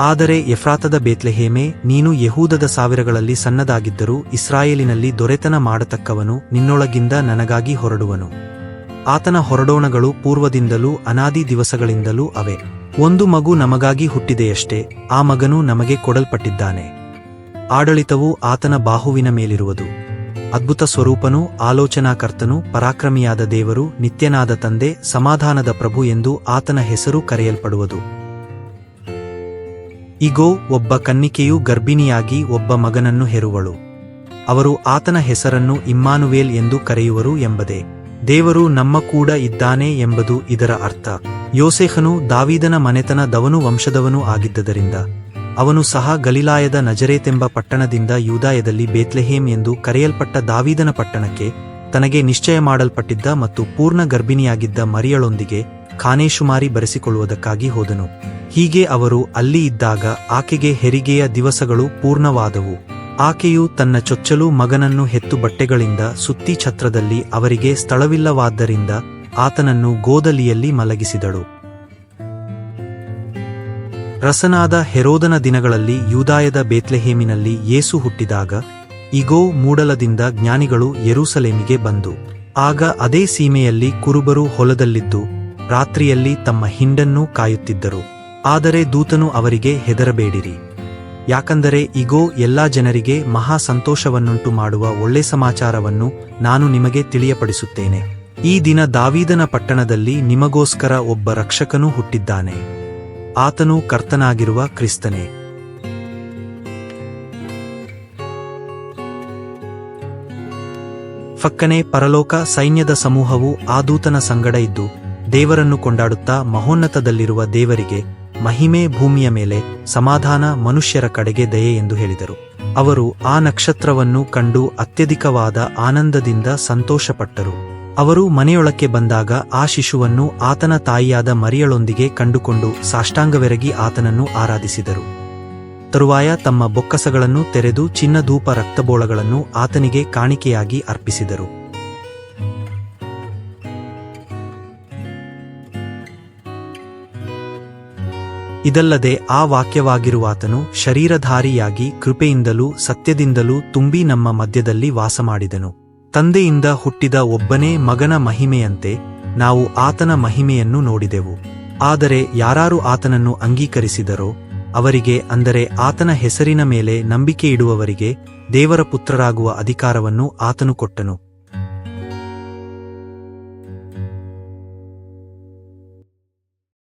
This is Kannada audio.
ಆದರೆ ಎಫ್ರಾತದ ಬೇತ್ಲೆಹೇಮೆ, ನೀನು ಯಹೂದದ ಸಾವಿರಗಳಲ್ಲಿ ಸಣ್ಣದಾಗಿದ್ದರೂ ಇಸ್ರಾಯೇಲಿನಲ್ಲಿ ದೊರೆತನ ಮಾಡತಕ್ಕವನು ನಿನ್ನೊಳಗಿಂದ ನನಗಾಗಿ ಹೊರಡುವನು. ಆತನ ಹೊರಡೋಣಗಳು ಪೂರ್ವದಿಂದಲೂ ಅನಾದಿ ದಿವಸಗಳಿಂದಲೂ ಅವೆ. ಒಂದು ಮಗು ನಮಗಾಗಿ ಹುಟ್ಟಿದೆಯಷ್ಟೇ, ಆ ಮಗನು ನಮಗೆ ಕೊಡಲ್ಪಟ್ಟಿದ್ದಾನೆ. ಆಡಳಿತವು ಆತನ ಬಾಹುವಿನ ಮೇಲಿರುವುದು. ಅದ್ಭುತ ಸ್ವರೂಪನು ಆಲೋಚನಾಕರ್ತನು ಪರಾಕ್ರಮಿಯಾದ ದೇವರು ನಿತ್ಯನಾದ ತಂದೆ, ಸಮಾಧಾನದ ಪ್ರಭು ಎಂದು ಆತನ ಹೆಸರು ಕರೆಯಲ್ಪಡುವುದು. ಇಗೋ, ಒಬ್ಬ ಕನ್ನಿಕೆಯು ಗರ್ಭಿಣಿಯಾಗಿ ಒಬ್ಬ ಮಗನನ್ನು ಹೆರುವಳು. ಅವರು ಆತನ ಹೆಸರನ್ನು ಇಮ್ಮಾನುವೇಲ್ ಎಂದು ಕರೆಯುವರು ಎಂಬುದೇ. ದೇವರು ನಮ್ಮ ಕೂಡ ಇದ್ದಾನೆ ಎಂಬುದು ಇದರ ಅರ್ಥ. ಯೋಸೇಫನು ದಾವೀದನ ಮನೆತನದವನು ವಂಶದವನೂ ಆಗಿದ್ದರಿಂದ, ಅವನು ಸಹ ಗಲಿಲಾಯದ ನಜರೇತೆಂಬ ಪಟ್ಟಣದಿಂದ ಯೂದಾಯದಲ್ಲಿ ಬೇತ್ಲೆಹೇಮ್ ಎಂದು ಕರೆಯಲ್ಪಟ್ಟ ದಾವೀದನ ಪಟ್ಟಣಕ್ಕೆ ತನಗೆ ನಿಶ್ಚಯ ಮಾಡಲ್ಪಟ್ಟಿದ್ದ ಮತ್ತು ಪೂರ್ಣ ಗರ್ಭಿಣಿಯಾಗಿದ್ದ ಮರಿಯಳೊಂದಿಗೆ ಖಾನೇಶುಮಾರಿ ಬರೆಸಿಕೊಳ್ಳುವುದಕ್ಕಾಗಿ ಹೋದನು. ಹೀಗೆ ಅವರು ಅಲ್ಲಿ ಇದ್ದಾಗ ಆಕೆಗೆ ಹೆರಿಗೆಯ ದಿವಸಗಳು ಪೂರ್ಣವಾದವು. ಆಕೆಯು ತನ್ನ ಚೊಚ್ಚಲು ಮಗನನ್ನು ಹೆತ್ತು ಬಟ್ಟೆಗಳಿಂದ ಸುತ್ತಿ ಛತ್ರದಲ್ಲಿ ಅವರಿಗೆ ಸ್ಥಳವಿಲ್ಲವಾದ್ದರಿಂದ ಆತನನ್ನು ಗೋದಲಿಯಲ್ಲಿ ಮಲಗಿಸಿದಳು. ರಸನಾದ ಹೆರೋದನ ದಿನಗಳಲ್ಲಿ ಯೂದಾಯದ ಬೇತ್ಲೆಹೇಮಿನಲ್ಲಿ ಯೇಸು ಹುಟ್ಟಿದಾಗ, ಇಗೋ, ಮೂಡಲದಿಂದ ಜ್ಞಾನಿಗಳು ಯೆರೂಸಲೇಮಿಗೆ ಬಂದು, ಆಗ ಅದೇ ಸೀಮೆಯಲ್ಲಿ ಕುರುಬರು ಹೊಲದಲ್ಲಿದ್ದು ರಾತ್ರಿಯಲ್ಲಿ ತಮ್ಮ ಹಿಂಡನ್ನು ಕಾಯುತ್ತಿದ್ದರು. ಆದರೆ ದೂತನು ಅವರಿಗೆ, ಹೆದರಬೇಡಿರಿ. ಯಾಕಂದರೆ ಇಗೋ, ಎಲ್ಲಾ ಜನರಿಗೆ ಮಹಾ ಸಂತೋಷವನ್ನುಂಟು ಮಾಡುವ ಒಳ್ಳೆ ಸಮಾಚಾರವನ್ನು ನಾನು ನಿಮಗೆ ತಿಳಿಯಪಡಿಸುತ್ತೇನೆ. ಈ ದಿನ ದಾವೀದನ ಪಟ್ಟಣದಲ್ಲಿ ನಿಮಗೋಸ್ಕರ ಒಬ್ಬ ರಕ್ಷಕನು ಹುಟ್ಟಿದ್ದಾನೆ. ಆತನು ಕರ್ತನಾಗಿರುವ ಕ್ರಿಸ್ತನೇ. ಫಕ್ಕನೆ ಪರಲೋಕ ಸೈನ್ಯದ ಸಮೂಹವು ಆ ದೂತನ ಸಂಗಡ ಇದ್ದು ದೇವರನ್ನು ಕೊಂಡಾಡುತ್ತಾ ಮಹೋನ್ನತದಲ್ಲಿರುವ ದೇವರಿಗೆ ಮಹಿಮೆ ಭೂಮಿಯ ಮೇಲೆ ಸಮಾಧಾನ ಮನುಷ್ಯರ ಕಡೆಗೆ ದಯೆ ಎಂದು ಹೇಳಿದರು. ಅವರು ಆ ನಕ್ಷತ್ರವನ್ನು ಕಂಡು ಅತ್ಯಧಿಕವಾದ ಆನಂದದಿಂದ ಸಂತೋಷಪಟ್ಟರು. ಅವರು ಮನೆಯೊಳಕ್ಕೆ ಬಂದಾಗ ಆ ಶಿಶುವನ್ನು ಆತನ ತಾಯಿಯಾದ ಮರಿಯಳೊಂದಿಗೆ ಕಂಡುಕೊಂಡು ಸಾಷ್ಟಾಂಗವೆರಗಿ ಆತನನ್ನು ಆರಾಧಿಸಿದರು. ತರುವಾಯ ತಮ್ಮ ಬೊಕ್ಕಸಗಳನ್ನು ತೆರೆದು ಚಿನ್ನಧೂಪ ರಕ್ತಬೋಳಗಳನ್ನು ಆತನಿಗೆ ಕಾಣಿಕೆಯಾಗಿ ಅರ್ಪಿಸಿದರು. ಇದಲ್ಲದೆ ಆ ವಾಕ್ಯವಾಗಿರುವಾತನು ಶರೀರಧಾರಿಯಾಗಿ ಕೃಪೆಯಿಂದಲೂ ಸತ್ಯದಿಂದಲೂ ತುಂಬಿ ನಮ್ಮ ಮಧ್ಯದಲ್ಲಿ ವಾಸಮಾಡಿದನು. ತಂದೆಯಿಂದ ಹುಟ್ಟಿದ ಒಬ್ಬನೇ ಮಗನ ಮಹಿಮೆಯಂತೆ ನಾವು ಆತನ ಮಹಿಮೆಯನ್ನು ನೋಡಿದೆವು. ಆದರೆ ಯಾರಾರು ಆತನನ್ನು ಅಂಗೀಕರಿಸಿದರೋ, ಅವರಿಗೆ ಅಂದರೆ ಆತನ ಹೆಸರಿನ ಮೇಲೆ ನಂಬಿಕೆ ಇಡುವವರಿಗೆ ದೇವರ ಪುತ್ರರಾಗುವ ಅಧಿಕಾರವನ್ನು ಆತನು ಕೊಟ್ಟನು.